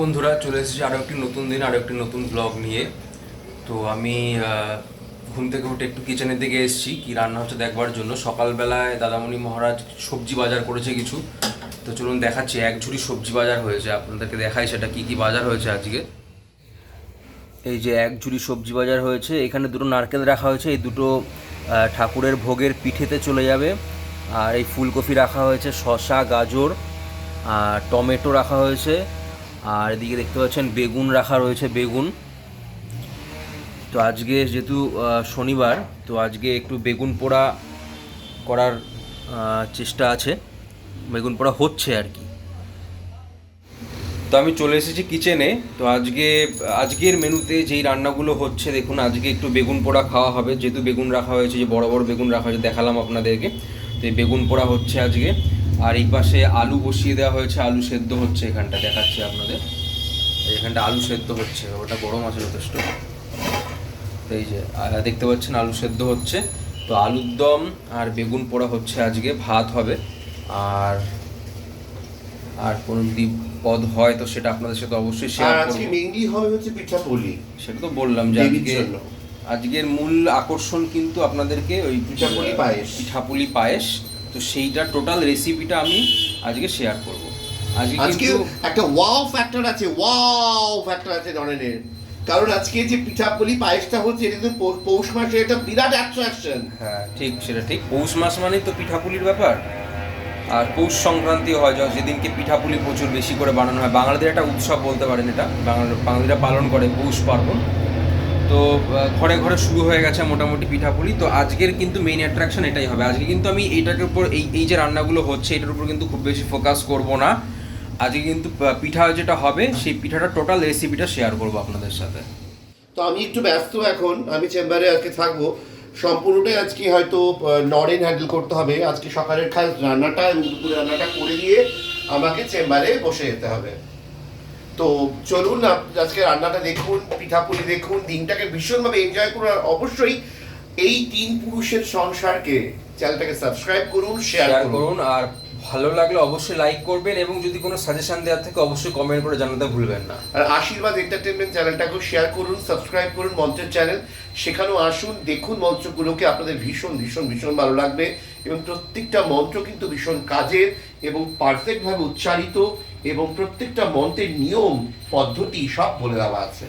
বন্ধুরা, চলে এসেছি আরও একটি নতুন দিন আরও একটি নতুন ব্লগ নিয়ে। তো আমি ঘুম থেকে উঠে একটু কিচেনের দিকে এসেছি, কি রান্না হচ্ছে দেখবার জন্য। সকালবেলায় দাদামণি মহারাজ সবজি বাজার করেছে কিছু। তো চলুন দেখাচ্ছি, এক ঝুড়ি সবজি বাজার হয়েছে। আপনাদেরকে দেখাই সেটা কি কি বাজার হয়েছে আজকে। এই যে এক ঝুড়ি সবজি বাজার হয়েছে, এখানে দুটো নারকেল রাখা হয়েছে, এই দুটো ঠাকুরের ভোগের পিঠেতে চলে যাবে। আর এই ফুলকপি রাখা হয়েছে, শসা, গাজর, আর টমেটো রাখা হয়েছে। আর এদিকে দেখতে পাচ্ছেন বেগুন রাখা রয়েছে, বেগুন। তো আজকে যেহেতু শনিবার, তো আজকে একটু বেগুন পোড়া করার চেষ্টা আছে। বেগুন পোড়া হচ্ছে আর কি। তো আমি চলে এসেছি কিচেনে। তো আজকে, আজকের মেনুতে যেই রান্নাগুলো হচ্ছে, দেখুন, আজকে একটু বেগুন পোড়া খাওয়া হবে। যেহেতু বেগুন রাখা হয়েছে, যে বড় বড় বেগুন রাখা হয়েছে, দেখালাম আপনাদেরকে। তো এই বেগুন পোড়া হচ্ছে আজকে। আর এই পাশে আলু বসিয়ে দেওয়া হয়েছে আলু সেদ্ধ হচ্ছে এখানটা দেখাচ্ছি আপনাদের। এখানটা আলু সেদ্ধ হচ্ছে ওটা গরম আছে যথেষ্ট। এই যে দেখতে পাচ্ছেন আলু সেদ্ধ হচ্ছে। তো আলুর দম আর বেগুন পোড়া হচ্ছে আজকে ভাত হবে। আর আর কোনো যদি পদ হয় তো সেটা আপনাদের সাথে অবশ্যই আর শেয়ার আজকে মেইনলি হবে হচ্ছে পিঠা পুলি। সেটা তো বললাম যে আজকে আজকের মূল আকর্ষণ কিন্তু আপনাদেরকে ওই পিঠাপুলি পায়েস। পিঠাপুলি পায়েস। তো সেইটা টোটাল রেসিপিটা আমি আজকে শেয়ার করব। আজকে আজকে একটা ওয়াও ফ্যাক্টর আছে ওয়াও ফ্যাক্টর আছে নরেনের কারণ আজকে যে পিঠা পুলি পায়েসটা হচ্ছে এটা কিন্তু পৌষ মাসে এটা বিরাট অ্যাট্রাকশন হ্যাঁ ঠিক সেটা ঠিক। পৌষ মাস মানেই তো পিঠাপুলির ব্যাপার। আর পৌষ সংক্রান্তি হয় যেদিনকে পিঠাপুলি প্রচুর বেশি করে বানানো হয়। বাঙালিদের একটা উৎসব বলতে পারেন এটা। বাঙালিরা পালন করে পৌষ পার্বণ। তো ঘরে ঘরে শুরু হয়ে গেছে মোটামুটি পিঠাপুলি। তো আজকের কিন্তু মেইন অ্যাট্রাকশন এটাই হবে। আজকে কিন্তু আমি এইটার উপর এই এই যে রান্নাগুলো হচ্ছে, এটার উপর কিন্তু খুব বেশি ফোকাস করব না। আজকে কিন্তু পিঠা যেটা হবে, সেই পিঠাটা টোটাল রেসিপিটা শেয়ার করব আপনাদের সাথে। তো আমি একটু ব্যস্ত এখন। আমি চেম্বারে আজকে থাকব। সম্পূর্ণটাই আজকে হয়তো নরেন হ্যান্ডেল করতে হবে। আজকে সকালের খাস রান্নাটা এবং দুপুরে রান্নাটা করে দিয়ে আমাকে চেম্বারে বসে যেতে হবে। তো চলুন আজকে রান্নাটা দেখুন পিঠাপুলি দেখুন দিনটাকে ভীষণভাবে এনজয় করুন আর অবশ্যই এই তিন পুরুষের সংসারকে চ্যানেলটাকে সাবস্ক্রাইব করুন শেয়ার করুন। আর ভালো লাগলে অবশ্যই লাইক করবেন এবং যদি কোনো সাজেশন দেওয়ার থেকে অবশ্যই কমেন্ট করে জানাতে ভুলবেন না। আর আশীর্বাদ এন্টারটেনমেন্ট চ্যানেলটাকেও শেয়ার করুন সাবস্ক্রাইব করুন মঞ্চের চ্যানেল সেখানেও আসুন দেখুন মঞ্চগুলোকে আপনাদের ভীষণ ভীষণ ভীষণ ভালো লাগবে। এবং প্রত্যেকটা মঞ্চ কিন্তু ভীষণ কাজের এবং পারফেক্টভাবে উচ্চারিত। এবং প্রত্যেকটা মন্ত্রের নিয়ম পদ্ধতি সব বলে দেওয়া আছে।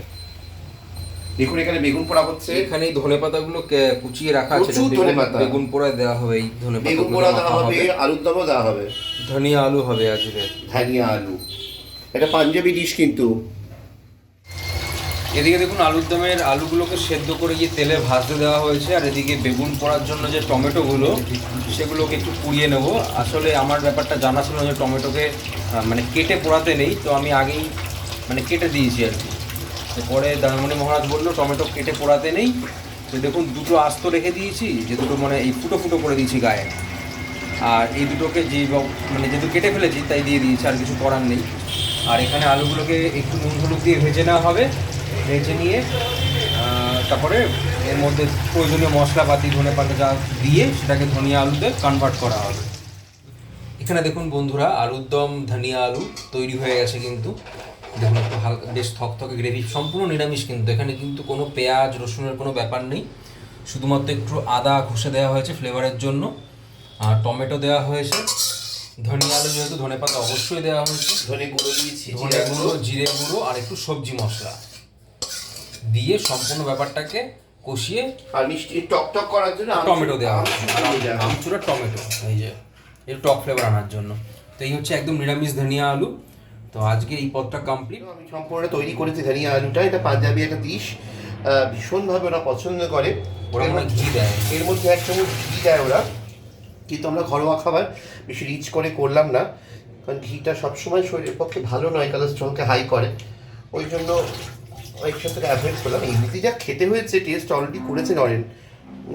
দেখুন এখানে বেগুন পোড়া হচ্ছে। এখানে এই ধনে পাতাগুলো কুচিয়ে রাখা আছে। প্রচুর বেগুন- ধনেপাতা। বেগুন পোড়া দেওয়া হবে এই ধনে বেগুন পোড়া দেওয়া হবে আলুর দমও দেওয়া হবে। ধনিয়া আলু হবে আজকে। ধনিয়া আলু। এটা পাঞ্জাবি ডিশ কিন্তু। এদিকে দেখুন, আলুর দমের আলুগুলোকে সেদ্ধ করে গিয়ে তেলে ভাজতে দেওয়া হয়েছে, আর এদিকে বেগুন পোড়ার জন্য যে টমেটোগুলো, সেগুলোকে একটু পুড়িয়ে নেব। আসলে আমার ব্যাপারটা জানা ছিল যে টমেটোকে মানে কেটে পোড়াতে নেই, তো আমি আগেই মানে কেটে দিয়েছি আর কি। পরে দাদামণি মহারাজ বলল, টমেটো কেটে পোড়াতে নেই। তো দেখুন, দুটো আস্ত রেখে দিয়েছি, যে দুটো মানে এই ফুটো ফুটো করে দিয়েছি গায়ে। আর এই দুটোকে যে মানে যেহেতু কেটে ফেলেছি, তাই দিয়ে দিয়েছি, আর কিছু করার নেই। আর এখানে আলুগুলোকে একটু নুন হলুদ দিয়ে ভেজে নেওয়া হবে। ভেজে নিয়ে তারপরে এর মধ্যে প্রয়োজনীয় মশলাপাতি ধনে পাতা যা দিয়ে সেটাকে ধনিয়া আলুতে কনভার্ট করা হবে। এখানে দেখুন বন্ধুরা আলুর দম ধনিয়া আলু তৈরি হয়ে গেছে কিন্তু। দেখুন একটু হালকা বেশ থকথকে গ্রেভি সম্পূর্ণ নিরামিষ কিন্তু। এখানে কিন্তু কোনো পেঁয়াজ রসুনের কোনো ব্যাপার নেই। শুধুমাত্র একটু আদা ঘষে দেওয়া হয়েছে ফ্লেভারের জন্য। আর টমেটো দেওয়া হয়েছে। ধনিয়া আলু যেহেতু ধনে পাতা অবশ্যই দেওয়া হয়েছে। ধনে গুঁড়ো দিয়েছি ধনে গুঁড়ো। জিরে গুঁড়ো আর একটু সবজি মশলা। দিয়ে সম্পূর্ণ ব্যাপারটাকে কষিয়ে আর মিষ্টি টক টক করার জন্য টমেটো দেওয়া হয়েছে আমচুর টমেটো এই যে একটু টক ফ্লেভার আনার জন্য। তো এই হচ্ছে একদম নিরামিষ ধনিয়া আলু। তো আজকে এই পদটা কমপ্লিট আমি সম্পূর্ণ তৈরি করেছি ধনিয়া আলুটা। এটা পাঞ্জাবি একটা ডিশ ভীষণভাবে ওরা পছন্দ করে। ওরা এর মনে ঘি দেয়। এর মধ্যে এক চামচ ঘি দেয় ওরা। কিন্তু আমরা ঘরোয়া খাবার বেশি রিচ করে করলাম না। কারণ ঘিটা সবসময় শরীরের পক্ষে ভালো নয় কোলেস্ট্রলকে হাই করে। ওই জন্য একসাথে থেকে অ্যাভয়েড করলাম এমনিতে যা খেতে হয়েছে টেস্ট অলরেডি করেছে নরেন।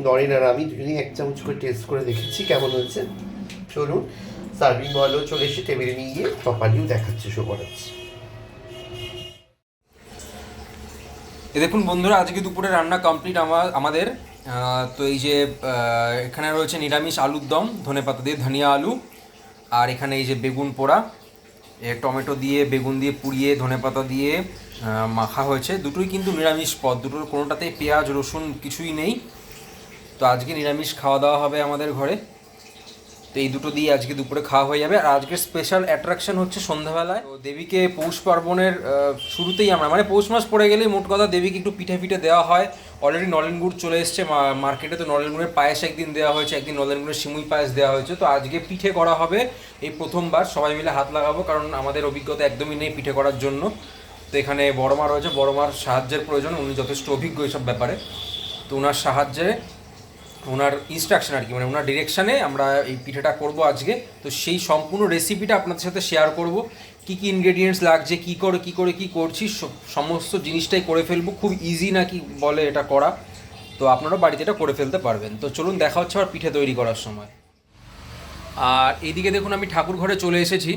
নরেন আর আমি দুজনেই এক চামচ করে টেস্ট করে দেখেছি কেমন হয়েছে। চলুন সার্ভিং বলও চলে এসে টেবিলে নিয়ে গিয়ে প্রপারলিও দেখাচ্ছে শো করাচ্ছে। এ দেখুন বন্ধুরা আজকে দুপুরে রান্না কমপ্লিট আমার আমাদের। তো এই যে এখানে রয়েছে নিরামিষ আলুর দম ধনে পাতা দিয়ে ধনিয়া আলু আর এখানে এই যে বেগুন পোড়া টমেটো দিয়ে বেগুন দিয়ে পুড়িয়ে ধনেপাতা দিয়ে আহ, মাখা হয়েছে। দুটোই কিন্তু নিরামিষ পদ। দুটোর কোনোটাতেই পেঁয়াজ, রসুন কিছুই নেই। তো আজকে নিরামিষ খাওয়া দাওয়া হবে আমাদের ঘরে। তো এই দুটো দিয়ে আজকে দুপুরে খাওয়া হয়ে যাবে। আর আজকের স্পেশাল অ্যাট্রাকশন হচ্ছে সন্ধ্যাবেলায় তো দেবীকে পৌষ পার্বণের শুরুতেই আমরা মানে পৌষ মাস পড়ে গেলেই মোট কথা দেবীকে একটু পিঠে পিঠে দেওয়া হয়। অলরেডি নলেন গুড় চলে এসছে। মার্কেটে তো নলেন গুড়ের পায়েস একদিন দেওয়া হয়েছে, একদিন নলেন গুড়ের সিমুই পায়েস দেওয়া হয়েছে। তো আজকে পিঠে করা হবে এই প্রথমবার। সবাই মিলে হাত লাগাবো, কারণ আমাদের অভিজ্ঞতা একদমই নেই পিঠে করার জন্য। তো এখানে বড় মা রয়েছে। বড় মার সাহায্যের প্রয়োজন, উনি যথেষ্ট অভিজ্ঞ এইসব ব্যাপারে। তো ওনার সাহায্যে ওনার ইনস্ট্রাকশন আর কি মানে ওনার ডিরেকশানে আমরা এই পিঠেটা করব আজকে। তো সেই সম্পূর্ণ রেসিপিটা আপনাদের সাথে শেয়ার করব। কি কি ইনগ্রেডিয়েন্টস লাগছে, কি করে কি করে, কি করছি সমস্ত জিনিসটাই করে ফেলব। খুব ইজি নাকি বলে এটা করা। তো আপনারা বাড়িতে এটা করে ফেলতে পারবেন। তো চলুন, দেখা হচ্ছে আবার পিঠে তৈরি করার সময়। আর এইদিকে দেখুন, আমি ঠাকুর ঘরে চলে এসেছি।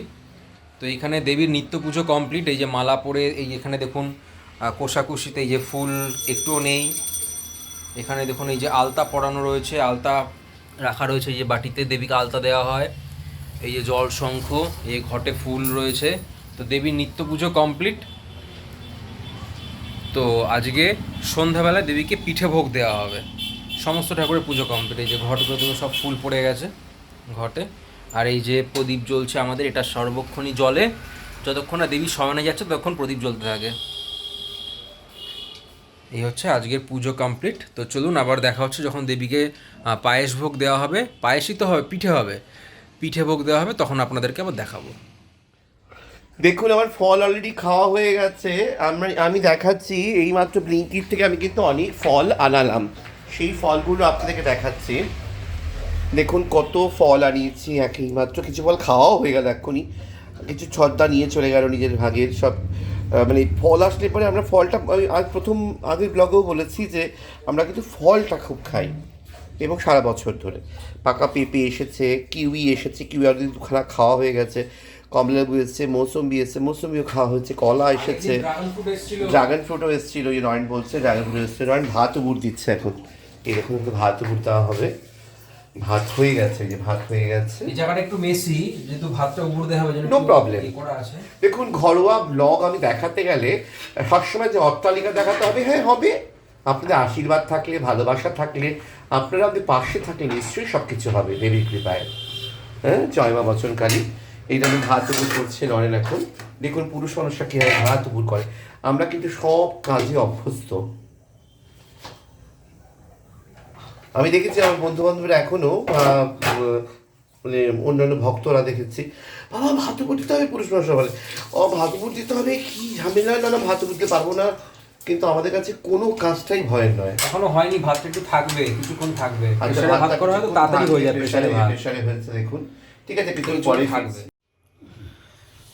তো এইখানে দেবীর নিত্য পুজো কমপ্লিট এই যে মালা পরে, এই এখানে দেখুন কোষাকুষিতে এই যে ফুল একটুও নেই। এখানে দেখুন, এই যে আলতা পরানো রয়েছে, আলতা রাখা রয়েছে, এই যে বাটিতে দেবীকে আলতা দেওয়া হয়। এই যে জল শঙ্খ, এই ঘটে ফুল রয়েছে। তো দেবীর নিত্য পুজো কমপ্লিট তো আজকে সন্ধ্যাবেলায় দেবীকে পিঠে ভোগ দেওয়া হবে। সমস্ত ঠাকুরের পুজো কমপ্লিট এই যে ঘটগুলো সব ফুল পড়ে গেছে, ঘটে। আর এই যে প্রদীপ জ্বলছে আমাদের, এটা সর্বক্ষণই জলে যতক্ষণ না দেবী শয়নে যাচ্ছে, ততক্ষণ প্রদীপ জ্বলতে থাকে। এই হচ্ছে আজকের পুজো কমপ্লিট। তো চলুন, আবার দেখা হচ্ছে যখন দেবীকে পায়েস ভোগ দেওয়া হবে। পায়েসই তো হবে, পিঠে হবে। পিঠে ভোগ দেওয়া হবে, তখন আপনাদেরকে আবার দেখাবো। দেখুন, আমার ফল অলরেডি খাওয়া হয়ে গেছে। আমরা, আমি দেখাচ্ছি, এইমাত্র ব্লিঙ্কিট থেকে আমি কিন্তু অনেক ফল আনালাম। সেই ফলগুলো আপনাদেরকে দেখাচ্ছি। দেখুন কত ফল আনিয়েছি একই মাত্র কিছু ফল খাওয়াও হয়ে গেল এক্ষুনি। কিছু ছর্দা নিয়ে চলে গেল নিজের ভাগের সব মানে ফল আসলে পরে আমরা ফলটা আজ প্রথম আগের ব্লগেও বলেছি যে আমরা কিন্তু ফলটা খুব খাই এবং সারা বছর ধরে। পাকা পেঁপে এসেছে কিউই এসেছে কিউই আর দুখানা খাওয়া হয়ে গেছে কমলালেবু এসেছে মৌসম্বি এসেছে মৌসম্বিও খাওয়া হয়েছে কলা এসেছে। ড্রাগন ফ্রুটও এসেছিল। ওই নয়ন বলছে ড্রাগন ফ্রুট এসেছে নয়ন ভাত উবুর দিচ্ছে এখন। এরকম একটু ভাত উবুর দেওয়া হবে। ভাত হয়ে গেছে যে ভাত হয়ে গেছে। এই জায়গাটা একটু মেসি যেহেতু ভাতটা উপর দেওয়া হবে যেন প্রবলেম ইয়ে দেখুন ঘরোয়া ব্লগ আমি দেখাতে গেলে সবসময় যে অট্টালিকা দেখাতে হবে হ্যাঁ হবে। আপনাদের আশীর্বাদ থাকলে ভালোবাসা থাকলে আপনারা আমাদের পাশে থাকলে নিশ্চয়ই সব কিছু হবে দেবীর কৃপায়। হ্যাঁ জয় মা বচনকালী এইটা আমি ভাত উপর করছে নরেন এখন। দেখুন পুরুষ মানুষরা কীভাবে ভাত উপুর করে। আমরা কিন্তু সব কাজে অভ্যস্ত। আমি দেখেছি আমার বন্ধু বান্ধবরা এখনও মানে অন্যান্য ভক্তরা দেখেছি। বাবা ভাত উপর হবে পুরুষ মানুষরা বলে ও ভাত উপর হবে কি ঝামেলা? না না ভাত উপর পারব না। কিন্তু আমাদের কাছে কোনো কাজটাই ভয়ের নয়। এখনও হয়নি ভাতটা একটু থাকবে কিছুক্ষণ থাকবে। আচ্ছা, ভাত করা তাড়াতাড়ি হয়ে যাবে হয়েছে দেখুন। ঠিক আছে কিছু পরে থাকবে।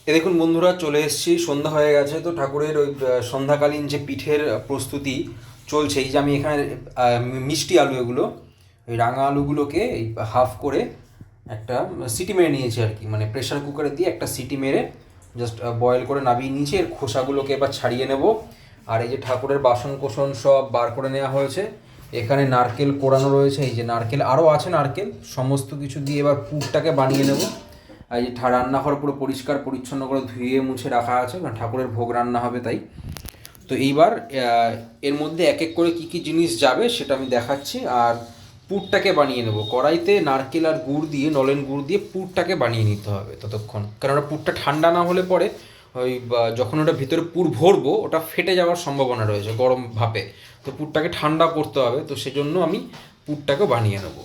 এ দেখুন বন্ধুরা চলে এসেছি। সন্ধ্যা হয়ে গেছে তো ঠাকুরের ওই সন্ধ্যাকালীন যে পিঠের প্রস্তুতি চলছে। এই যে আমি এখানে মিষ্টি আলু এগুলো ওই রাঙা আলুগুলোকে এই হাফ করে একটা সিটি মেরে নিয়েছি আর কি। মানে প্রেশার কুকারে দিয়ে একটা সিটি মেরে জাস্ট বয়েল করে নামিয়ে নিয়েছি। এর খোসাগুলোকে এবার ছাড়িয়ে নেব। আর এই যে ঠাকুরের বাসন কোসন সব বার করে নেওয়া হয়েছে। এখানে নারকেল কোরানো রয়েছে। এই যে নারকেল আরও আছে নারকেল। সমস্ত কিছু দিয়ে এবার পুরটাকে বানিয়ে নেব। আর এই যে রান্নাঘর পুরো পরিষ্কার পরিচ্ছন্ন করে ধুয়ে মুছে রাখা আছে। কারণ ঠাকুরের ভোগ রান্না হবে তাই। তো এইবার এর মধ্যে এক এক করে কি কি জিনিস যাবে সেটা আমি দেখাচ্ছি, আর পুরটাকে বানিয়ে নেব। কড়াইতে নারকেল আর গুড় দিয়ে, নলেন গুড় দিয়ে পুরটাকে বানিয়ে নিতে হবে ততক্ষণ। কারণ ওটা পুরটা ঠান্ডা না হলে পরে ওই যখন ওটা ভিতরে পুর ভরবো, ওটা ফেটে যাওয়ার সম্ভাবনা রয়েছে গরম ভাপে। তো পুরটাকে ঠান্ডা করতে হবে, তো সেজন্য আমি পুরটাকে বানিয়ে নেব।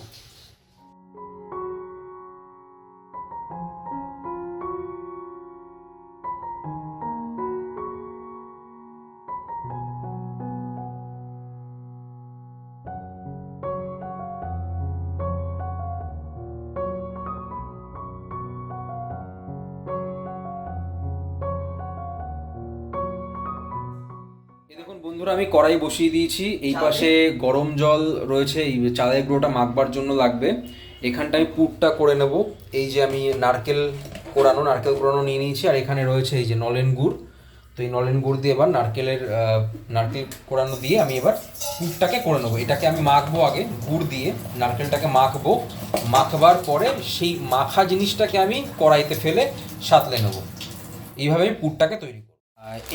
বন্ধুরা আমি কড়াই বসিয়ে দিয়েছি। এই পাশে গরম জল রয়েছে এই চালের গুঁড়োটা মাখবার জন্য লাগবে। এখানটা আমি পুরটা করে নেব। এই যে আমি নারকেল কোরানো নারকেল কোরানো নিয়ে নিয়েছি আর এখানে রয়েছে এই যে নলেন গুড়। তো এই নলেন গুড় দিয়ে এবার নারকেলের নারকেল কোরানো দিয়ে আমি এবার পুরটাকে করে নেব। এটাকে আমি মাখবো আগে গুড় দিয়ে নারকেলটাকে মাখবো। মাখবার পরে সেই মাখা জিনিসটাকে আমি কড়াইতে ফেলে সাতলে নেব। এইভাবে আমি পুরটাকে তৈরি করব।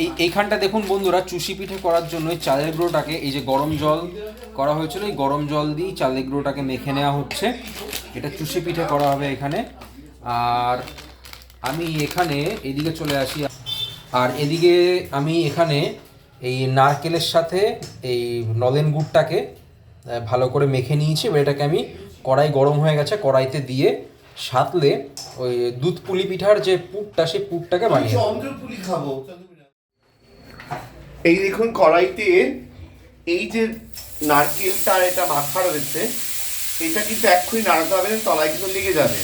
এই এইখানটা দেখুন বন্ধুরা, চুষি পিঠে করার জন্য চালের গুঁড়োটাকে, এই যে গরম জল করা হয়েছিল, এই গরম জল দিয়ে চালের গুঁড়োটাকে মেখে নেওয়া হচ্ছে। এটা চুষি পিঠে করা হবে এখানে। আর আমি এখানে এদিকে চলে আসি। আর এদিকে আমি এখানে এই নারকেলের সাথে এই নলেন গুড়টাকে ভালো করে মেখে নিয়েছি। এবার এটাকে আমি কড়াই গরম হয়ে গেছে, কড়াইতে দিয়ে সাতলে ওই দুধ পুলি পিঠার যে পুরটা, সেই পুরটাকে বানিয়ে। খাব। এই দেখুন কড়াইতে এই যে নারকেলটা এটা মাখা রয়েছে, এটা কিন্তু এক্ষুনি নাড়াতে হবে, তলায় কিন্তু লেগে যাবে।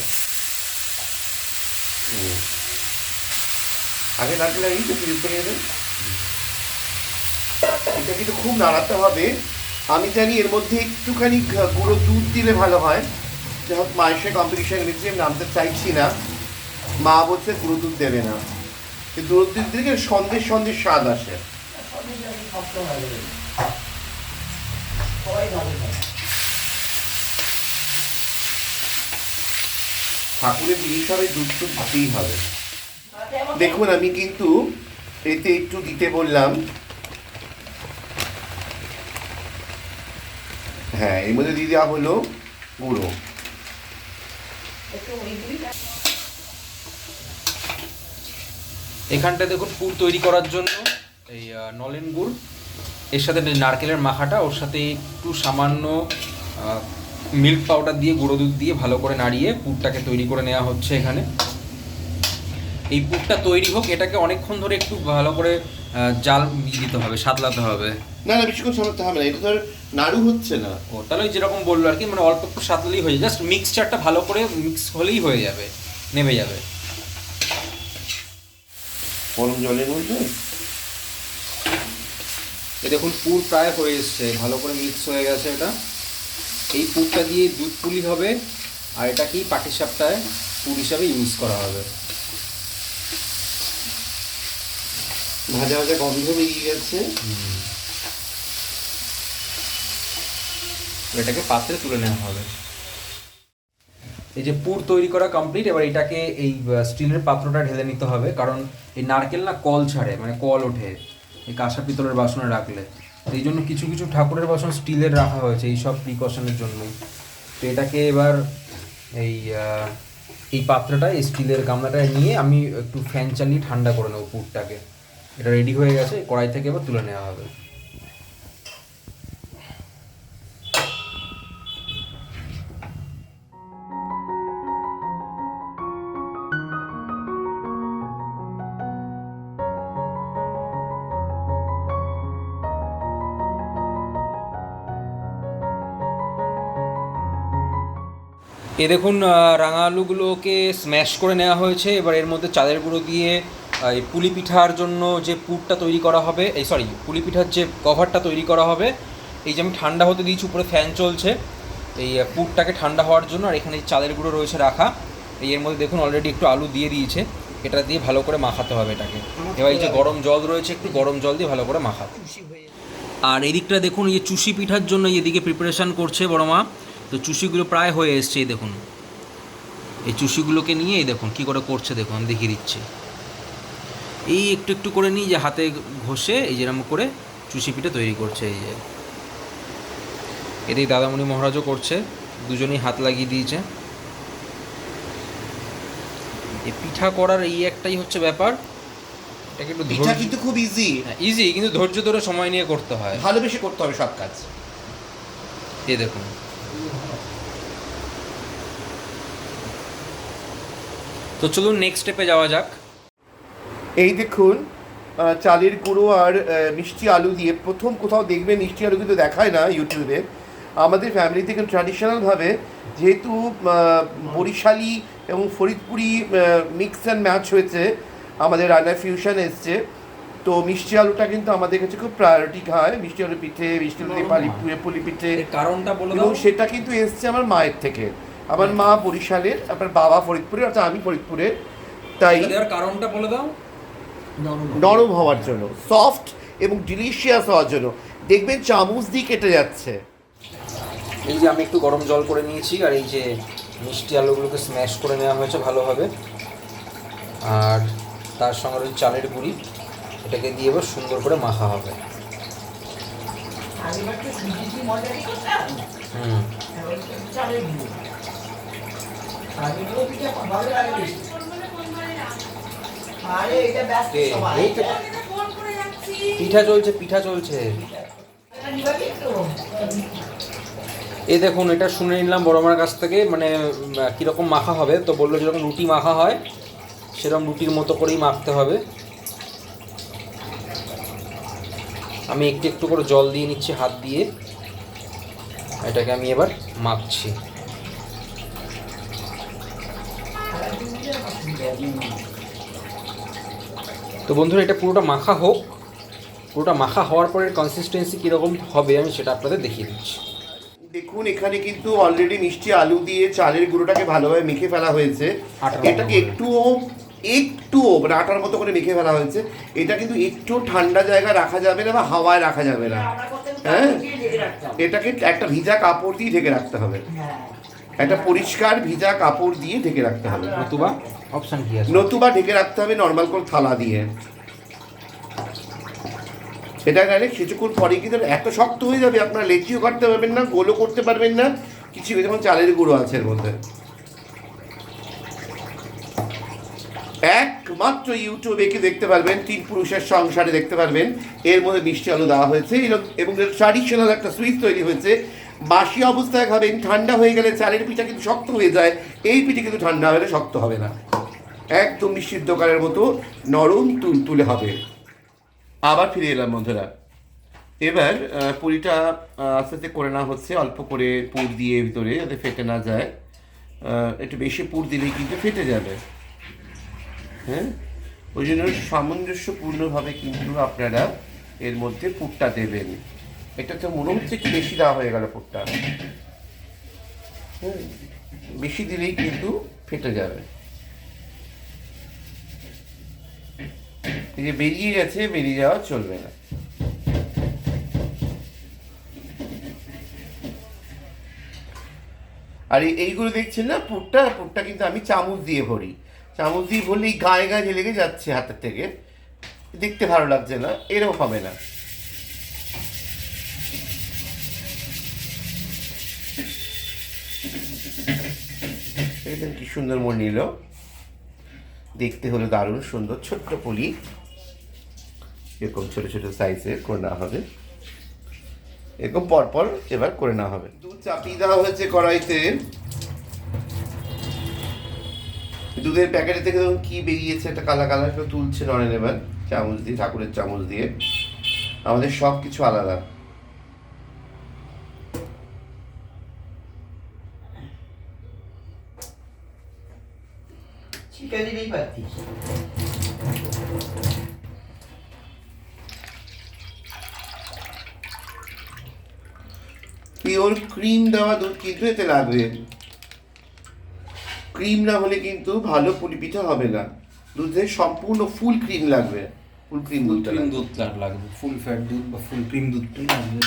আগে নারকেল এই তো থেকে নেবেন এটা কিন্তু খুব নাড়াতে হবে। আমি জানি এর মধ্যে একটুখানি গুঁড়ো দুধ দিলে ভালো হয়। যাই হোক, মায়ের সাথে কম্পিটিশন নিচ্ছি আমি নামতে চাইছি না। মা বলছে, গুঁড়ো দুধ দেবে না। গুঁড়ো দুধ দিলে সন্দেশ সন্দেশ স্বাদ আসে। ঠাকুরের জিনিস হবে দুধ তো দিতেই হবে। দেখুন আমি কিন্তু এতে একটু দিতে বললাম। হ্যাঁ এর মধ্যে দিয়ে দেওয়া হলো গুঁড়ো। এখানটা দেখুন পুর তৈরি করার জন্য। এই নলেন গুড়। এর সাথে নারকেলের মাখাটা ওর সাথে একটু সামান্য মিল্ক পাউডার দিয়ে গুঁড়ো দুধ দিয়ে ভালো করে নাড়িয়ে পুরটাকে তৈরি করে নেওয়া হচ্ছে এখানে। এই পুরটা তৈরি হোক এটাকে অনেকক্ষণ ধরে একটু ভালো করে জাল দিতে হবে সাতলাতে হবে। না না বেশিক্ষণ সামলাতে হবে না এটা আর নাড়ু হচ্ছে না। ও তাহলে ওই যেরকম বলল আর কি মানে অল্প একটু সাতলেই হয়ে যায় জাস্ট মিক্সচারটা ভালো করে মিক্স হলেই হয়ে যাবে নেমে যাবে। গরম জলের মধ্যে এ দেখুন পুর প্রায় হয়ে এসছে। ভালো করে মিক্স হয়ে গেছে এটা। এই পুরটা দিয়ে দুধ পুলি হবে আর এটাকেই পাটিসাপটায় পুর হিসাবে ইউজ করা হবে। ভাজা ভাজা গন্ধ বেরিয়ে গেছে। এটাকে পাত্রে তুলে নেওয়া হবে। এই যে পুর তৈরি করা কমপ্লিট এবার এটাকে এই স্টিলের পাত্রটা ঢেলে নিতে হবে কারণ এই নারকেল না কল ছাড়ে মানে কল ওঠে। এই কাঁসা পিতলের বাসনে রাখলে। এই জন্য কিছু কিছু ঠাকুরের বাসন স্টিলের রাখা হয়েছে, এই সব প্রিকশনের জন্যই। তো এটাকে এবার এই এই পাত্রটা স্টিলের গামলাটা নিয়ে আমি একটু ফ্যান চালিয়ে ঠান্ডা করে নেব পুরটাকে। এটা রেডি হয়ে গেছে, কড়াই থেকে এবার তুলে নেওয়া হবে। এ দেখুন রাঙা আলুগুলোকে স্ম্যাশ করে নেওয়া হয়েছে। এবার এর মধ্যে চালের গুঁড়ো দিয়ে এই পুলি পিঠার জন্য যে পুরটা তৈরি করা হবে, এই সরি পুলি পিঠার যে কভারটা তৈরি করা হবে, এই যে আমি ঠান্ডা হতে দিয়েছি, উপরে ফ্যান চলছে, এই পুরটাকে ঠান্ডা হওয়ার জন্য আর এখানে এই চালের গুঁড়ো রয়েছে রাখা। এই এর মধ্যে দেখুন অলরেডি একটু আলু দিয়ে দিয়েছে। এটা দিয়ে ভালো করে মাখাতে হবে এটাকে। এবার এই যে গরম জল রয়েছে, একটু গরম জল দিয়ে ভালো করে মাখাতে আর এদিকটা দেখুন, এই যে চুষি পিঠার জন্য এদিকে প্রিপারেশন করছে বড় মা। তো চুষিগুলো প্রায় হয়ে এসছে এই দেখুন। এই চুষিগুলোকে নিয়ে এই দেখুন কি করে করছে দেখুন আমি দেখিয়ে দিচ্ছি। এই একটু একটু করে নিয়ে যে হাতে ঘষে এই যেরকম করে চুষি পিঠে তৈরি করছে এই যে। এদিকে দাদামণি মহারাজও করছে দুজনেই হাত লাগিয়ে দিয়েছে। এই পিঠা করার এই একটাই হচ্ছে ব্যাপার। এটাকে একটু পিঠা কিন্তু খুব ইজি ইজি কিন্তু ধৈর্য ধরে সময় নিয়ে করতে হয়। ভালোবেসে করতে হবে সব কাজ। এ দেখুন। তো চলুন নেক্সট স্টেপে যাওয়া যাক। এই দেখুন চালের গুঁড়ো আর মিষ্টি আলু দিয়ে প্রথম কোথাও দেখবেন মিষ্টি আলু কিন্তু দেখায় না ইউটিউবে আমাদের ফ্যামিলিতে কিন্তু ট্র্যাডিশনালভাবে যেহেতু বরিশালি এবং ফরিদপুরি মিক্স অ্যান্ড ম্যাচ হয়েছে আমাদের রান্না ফিউশন এসছে। তো মিষ্টি আলুটা কিন্তু আমাদের কাছে খুব প্রায়োরিটি খায়। মিষ্টি আলু পিঠে মিষ্টি আলু পালি পুলি পিঠে। কারণটা বলে সেটা কিন্তু এসছে আমার মায়ের থেকে। আমার মা বরিশালের আপনার বাবা ফরিদপুরের অর্থাৎ আমি ফরিদপুরের। তাই এটা কারণটা বলে দাও। নরম হওয়ার জন্য। সফট এবং ডিলিশিয়াস হওয়ার জন্য। দেখবেন চামচ দিয়ে কেটে যাচ্ছে। এই যে আমি একটু গরম জল করে নিয়েছি আর এই যে মিষ্টি আলুগুলোকে স্ম্যাশ করে নেওয়া হয়েছে ভালোভাবে আর তার সঙ্গে রয়েছে চালের গুঁড়ি এটাকে দিয়ে এবার সুন্দর করে মাখা হবে। হুম এখন তো চালের গুঁড়ো আগেগুলো পিঠা চলছে পিঠা চলছে। এই দেখুন, এটা শুনে নিলাম বড় মার কাছ থেকে মানে কীরকম মাখা হবে। তো বলল যেরকম রুটি মাখা হয়, সেরকম রুটির মতো করেই মাখতে হবে। আমি একটু একটু করে জল দিয়ে নিচ্ছি, হাত দিয়ে। এটাকে আমি এবার মাখছি। তো বন্ধুরা এটা পুরোটা মাখা হোক পুরোটা মাখা হওয়ার পরে কনসিস্টেন্সি কীরকম হবে আমি সেটা আপনাদের দেখিয়ে দিচ্ছি। দেখুন এখানে কিন্তু অলরেডি মিষ্টি আলু দিয়ে চালের গুঁড়োটাকে ভালোভাবে মেখে ফেলা হয়েছে। এটাকে করে। একটুও একটুও মানে আটার মতো করে মেখে ফেলা হয়েছে। এটা কিন্তু একটু ঠান্ডা জায়গায় রাখা যাবে না বা হাওয়ায় রাখা যাবে না। হ্যাঁ? রাখতাম এটাকে একটা ভিজা কাপড় দিয়ে ঢেকে রাখতে হবে। হ্যাঁ। একটা পরিষ্কার ভিজা কাপড় দিয়ে ঢেকে রাখতে হবে। নতুবা অপশান কি আছে? নতুবা ঢেকে রাখতে হবে নর্মাল কোন থালা দিয়ে। এটা গেলে কিছুক্ষণ পরে কিন্তু এত শক্ত হয়ে যাবে আপনারা লেচিও কাটতে পারবেন না গোলও করতে পারবেন না কিছু যেমন চালের গুঁড়ো আছে এর মধ্যে। একমাত্র ইউটিউবে কি দেখতে পারবেন তিন পুরুষের সংসারে দেখতে পারবেন এর মধ্যে মিষ্টি আলু দেওয়া হয়েছে এবং ট্রাডিশনাল একটা সুইচ তৈরি হয়েছে বাসি অবস্থায় খাবেন ঠান্ডা হয়ে গেলে চালের পিঠা কিন্তু শক্ত হয়ে যায়, এই পিঠে কিন্তু ঠান্ডা হলে শক্ত হবে না। একদম মিষ্টির মতো নরম তুল তুলে হবে। আবার ফিরে এলাম বন্ধুরা। এবার পুরিটা আস্তে আস্তে করে নেওয়া হচ্ছে, অল্প করে পুর দিয়ে ভিতরে যাতে ফেটে না যায়। একটু বেশি পুর দিলেই কিন্তু ফেটে যাবে। হ্যাঁ? ওই জন্য সামঞ্জস্যপূর্ণভাবে কিন্তু আপনারা এর মধ্যে পুরটা দেবেন। এটা তো মনে হচ্ছে একটু বেশি দেওয়া হয়ে গেল পুরটা বেশি দিলেই কিন্তু ফেটে যাবে। এই যে বেরিয়ে গেছে, বেরিয়ে যাওয়া চলবে না। আর এইগুলো দেখছেন না পুরটা পুরটা কিন্তু আমি চামচ দিয়ে ভরি। চামচ দিয়ে ভরলে এই গায়ে গায়ে লেগে যাচ্ছে হাতের থেকে। দেখতে ভালো লাগছে না, এরকম হবে না। দেখেছেন কি সুন্দর মন নিল। দেখতে হলো দারুণ সুন্দর ছোট্ট পুলি। এরকম ছোট ছোট সাইজে করে নেওয়া হবে। এরকম পরপর এবার করে নেওয়া হবে। দুধ চাপিয়ে দেওয়া হয়েছে কড়াইতে। দুধের প্যাকেটে থেকে দেখুন কি বেরিয়েছে, একটা কালা কালা তুলছে নরেন এবার। চামচ দিয়ে, ঠাকুরের চামচ দিয়ে। আমাদের সব কিছু আলাদা। ছিটা দিলেই পারতিস পিওর ক্রিম দেওয়া দুধ কিন্তু এতে লাগবে। ক্রিম না হলে কিন্তু ভালো পুলি পিঠা হবে না। দুধে সম্পূর্ণ ফুল ক্রিম লাগবে। ফুল ক্রিম দুধটা ক্রিম। দুধ লাগ- লাগবে। ফুল ফ্যাট দুধ বা ফুল ক্রিম দুধটাই লাগবে।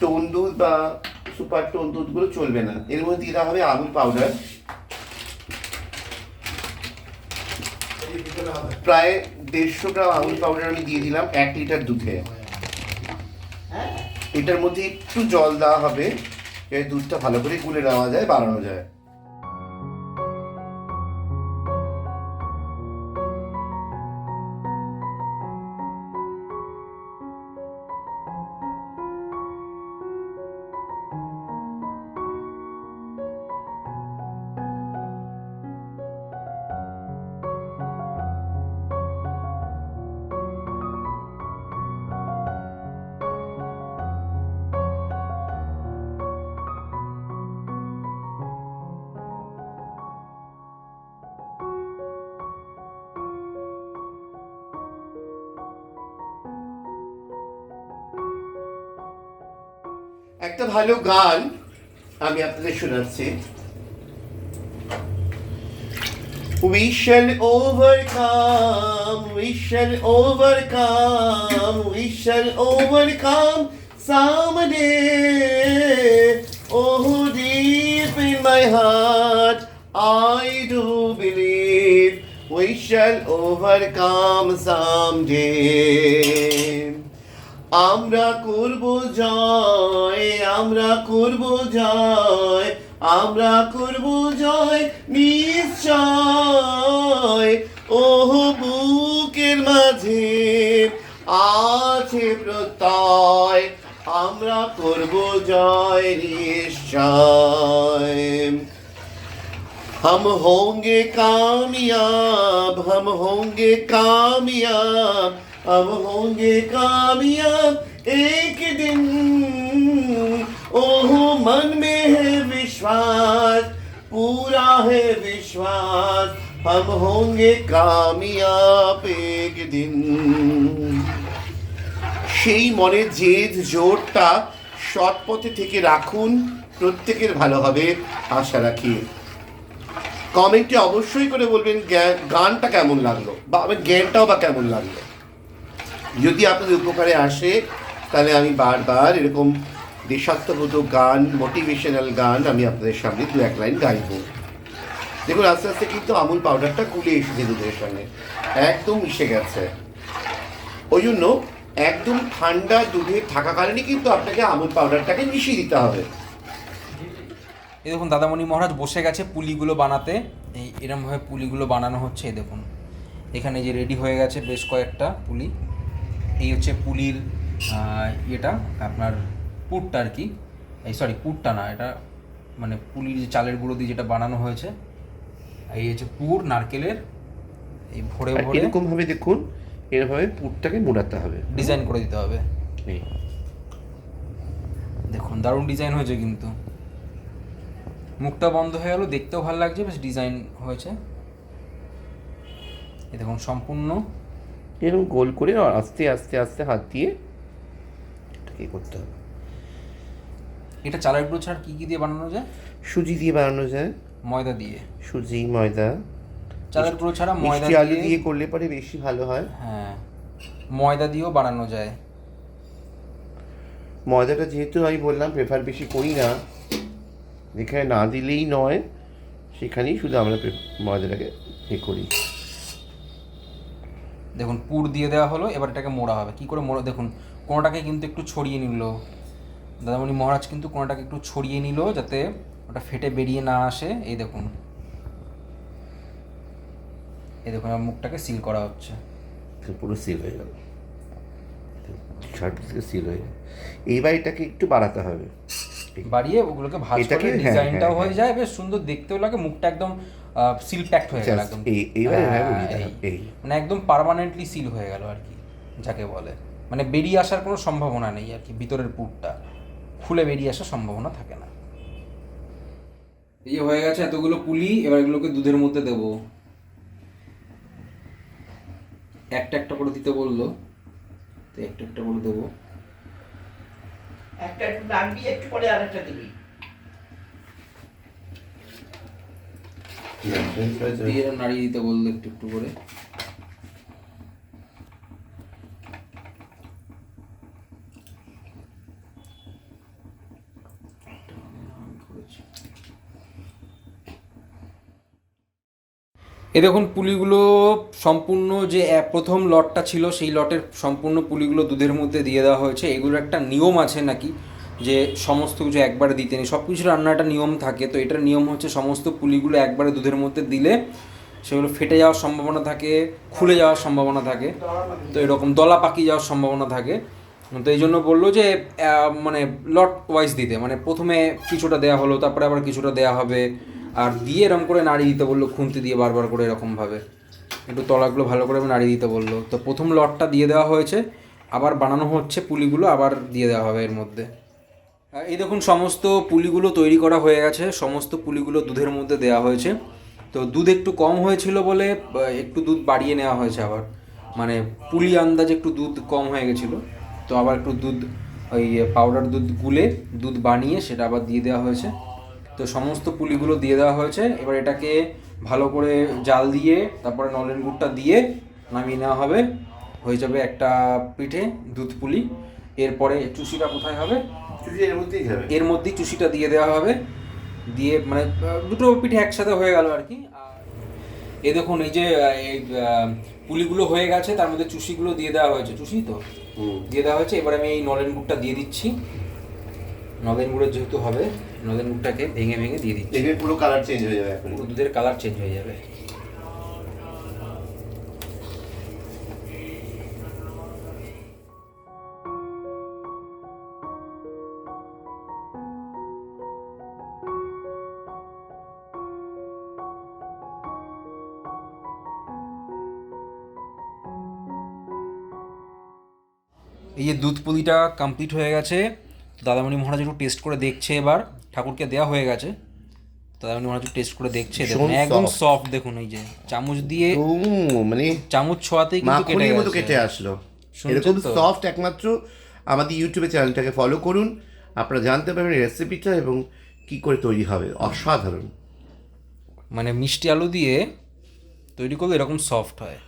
টোন দুধ বা সুপার টোন দুধগুলো চলবে না। এর মধ্যে দিতে হবে আমুল পাউডার প্রায় দেড়শো গ্রাম আমুল পাউডার আমি দিয়ে দিলাম এক লিটার দুধে। হ্যাঁ? এটার মধ্যে একটু জল দেওয়া হবে এই দুধটা ভালো করে গুলে নেওয়া যায় বাড়ানো যায়। ভালো গান আমি আপনাদের শোনাচ্ছি We shall overcome, we shall overcome, we shall overcome someday. Oh, deep in my heart, I do believe we shall overcome someday. আমরা করব জয় আমরা করব জয় আমরা করব জয় নিশ্চয় ওহ বুকের মাঝে আছে প্রত্যয় আমরা করব জয় নিশ্চয় हम होंगे कामयाब हम होंगे कामयाब हम होंगे कामयाब एक दिन ओह मन में है विश्वास पूरा है विश्वास हम होंगे कामयाब एक दिन সেই মনের জেদ জোরটা সৎ পথে থেকে রাখুন প্রত্যেকের ভালো হবে আশা রাখি কমেন্টে অবশ্যই করে বলবেন জ্ঞা- গানটা কেমন লাগলো বা আমার জ্ঞানটাও বা কেমন লাগলো যদি আপনাদের উপকারে আসে, তাহলে আমি বারবার এরকম দেশাত্মবোধক গান মোটিভেশনাল গান আমি আপনাদের সামনে দু এক লাইন গাইব। দেখুন, আস্তে আস্তে কিন্তু আমুল পাউডারটা কুলে এসেছে দুধের সঙ্গে। একদম মিশে গেছে। ওই জন্য একদম ঠান্ডা দুধে থাকাকালীনই কিন্তু আপনাকে আমুল পাউডারটাকে মিশিয়ে দিতে হবে। এই দেখুন, দাদামণি মহারাজ বসে গেছে পুলিগুলো বানাতে। এই এরমভাবে পুলিগুলো বানানো হচ্ছে, এই দেখুন। এখানে যে রেডি হয়ে গেছে বেশ কয়েকটা পুলি। এই হচ্ছে পুলির এটা আপনার পুরটা আর কি। এই সরি পুরটা না এটা মানে পুলির যে চালের গুঁড়ো দিয়ে যেটা বানানো হয়েছে এই হচ্ছে পুর নারকেলের এই ভরে ভরে এরকম ভাবে দেখুন এরভাবে পুরটাকে মোড়াতে হবে। ডিজাইন করে দিতে হবে। দেখুন দারুণ ডিজাইন হয়েছে কিন্তু। মুখটা বন্ধ হয়ে গেল দেখতেও ভালো লাগছে বেশ ডিজাইন হয়েছে। এই দেখুন সম্পূর্ণ এরকম গোল করে আস্তে আস্তে আস্তে হাত দিয়ে এটাকে করতে হবে। এটা চালের গুঁড়ো ছাড়া কী কী দিয়ে বানানো যায়? সুজি দিয়ে বানানো যায়। ময়দা দিয়ে। সুজি ময়দা। চালের গুঁড়ো ছাড়া ময়দা আলু দিয়ে দিয়ে করলে পরে বেশি ভালো হয়। হ্যাঁ। ময়দা দিয়েও বানানো যায়। ময়দাটা যেহেতু আমি বললাম প্রেফার বেশি করি না। যেখানে না দিলেই নয় সেখানেই শুধু আমরা ময়দাটাকে এ করি। দেখুন পুর দিয়ে দেওয়া হলো এবার এটাকে মোড়া হবে। কি করে মোড়া দেখুন কোনোটাকে কিন্তু একটু ছড়িয়ে নিল। দাদামণি মহারাজ কিন্তু কোনোটাকে একটু ছড়িয়ে নিল যাতে ওটা ফেটে বেরিয়ে না আসে। এই দেখুন। এই দেখুন আমার মুখটাকে সিল করা হচ্ছে। পুরো সিল হয়ে গেল। সিল হয়ে গেল। এইবার এটাকে একটু বাড়াতে হবে। বাড়িয়ে ওগুলোকে ভাজ করে হ্যাঁ, ডিজাইনটাও হ্যাঁ, হয়ে। যায় বেশ সুন্দর দেখতেও লাগে মুখটা একদম সিল প্যাকড হয়ে গেল একদম। মানে একদম পার্মানেন্টলি সিল হয়ে গেল আর কি যাকে বলে। মানে বেরিয়ে আসার কোনো সম্ভাবনা নেই আর কি ভিতরের পুরটা। খুলে বেরিয়ে আসার সম্ভাবনা থাকে না। এই হয়ে গেছে এতগুলো পুলি এবার এগুলোকে দুধের মধ্যে দেবো। একটা একটা করে দিতে বলল তো একটা একটা করে দেবো। একটা একটু রাখবি একটু পরে আরেকটা দিবি। দিয়ে নাড়িয়ে দিতে বলল একটু একটু করে। এ দেখুন, পুলিগুলো সম্পূর্ণ যে প্রথম লটটা ছিল, সেই লটের সম্পূর্ণ পুলিগুলো দুধের মধ্যে দিয়ে দেওয়া হয়েছে। এগুলোর একটা নিয়ম আছে নাকি? যে সমস্ত কিছু একবারে দিতে নেই। সব কিছু রান্নার একটা নিয়ম থাকে, তো এটার নিয়ম হচ্ছে সমস্ত পুলিগুলো একবারে দুধের মধ্যে দিলে সেগুলো ফেটে যাওয়ার সম্ভাবনা থাকে, খুলে যাওয়ার সম্ভাবনা থাকে, তো এরকম দলা পাকিয়ে যাওয়ার সম্ভাবনা থাকে। তো এই জন্য বলল যে মানে লট ওয়াইজ দিতে মানে প্রথমে কিছুটা দেওয়া হলো, তারপরে আবার কিছুটা দেওয়া হবে, আর দিয়ে এরকম করে নাড়িয়ে দিতে বলল, খুন্তি দিয়ে বারবার করে এরকমভাবে। একটু তলাগুলো ভালো করে নাড়িয়ে দিতে বলল। তো প্রথম লটটা দিয়ে দেওয়া হয়েছে, আবার বানানো হচ্ছে পুলিগুলো, আবার দিয়ে দেওয়া হবে এর মধ্যে। এই দেখুন, সমস্ত পুলিগুলো তৈরি করা হয়ে গেছে। সমস্ত পুলিগুলো দুধের মধ্যে দেওয়া হয়েছে। তো দুধ একটু কম হয়েছিল বলে একটু দুধ বাড়িয়ে নেওয়া হয়েছে আবার। মানে পুলি আন্দাজে একটু দুধ কম হয়ে গেছিল। তো আবার একটু দুধ, ওই পাউডার দুধ গুলে দুধ বানিয়ে সেটা আবার দিয়ে দেওয়া হয়েছে। তো সমস্ত পুলিগুলো দিয়ে দেওয়া হয়েছে। এবার এটাকে ভালো করে জাল দিয়ে, তারপরে নলেন গুড়টা দিয়ে নামিয়ে নেওয়া হবে। হয়ে যাবে একটা পিঠে দুধ পুলি। এরপরে চুষিটা কোথায় হবে? এর মধ্যেই যাবে এর মধ্যেই চুষিটা দিয়ে দেওয়া হবে। দিয়ে মানে দুটো পিঠে একসাথে হয়ে গেল আর কি। আর এই দেখুন এই যে এই পুলিগুলো হয়ে গেছে তার মধ্যে চুষিগুলো দিয়ে দেওয়া হয়েছে। চুষি তো? দিয়ে দেওয়া হয়েছে। এবার আমি এই নলেন গুড়টা দিয়ে দিচ্ছি। নলেন গুড়ের যেহেতু হবে নলেন গুড়টাকে ভেঙে ভেঙে দিয়ে দিচ্ছি। পুরো কালার চেঞ্জ হয়ে যাবে দুধের কালার চেঞ্জ হয়ে যাবে। যে দুধ পুলিটা কমপ্লিট হয়ে গেছে দাদামণি মহারাজ একটু টেস্ট করে দেখছে এবার ঠাকুরকে দেওয়া হয়ে গেছে। দাদামণি মহারাজ টেস্ট করে দেখছে দেখুন একদম সফট দেখুন এই যে চামচ দিয়ে মানে চামচ ছোঁয়াতেই কিন্তু কেটে মতো কেটে আসলো। এরকম সফট একমাত্র আমাদের ইউটিউবে চ্যানেলটাকে ফলো করুন আপনারা জানতে পারবেন রেসিপিটা এবং কি করে তৈরি হবে অসাধারণ। মানে মিষ্টি আলু দিয়ে তৈরি করলে এরকম সফট হয়।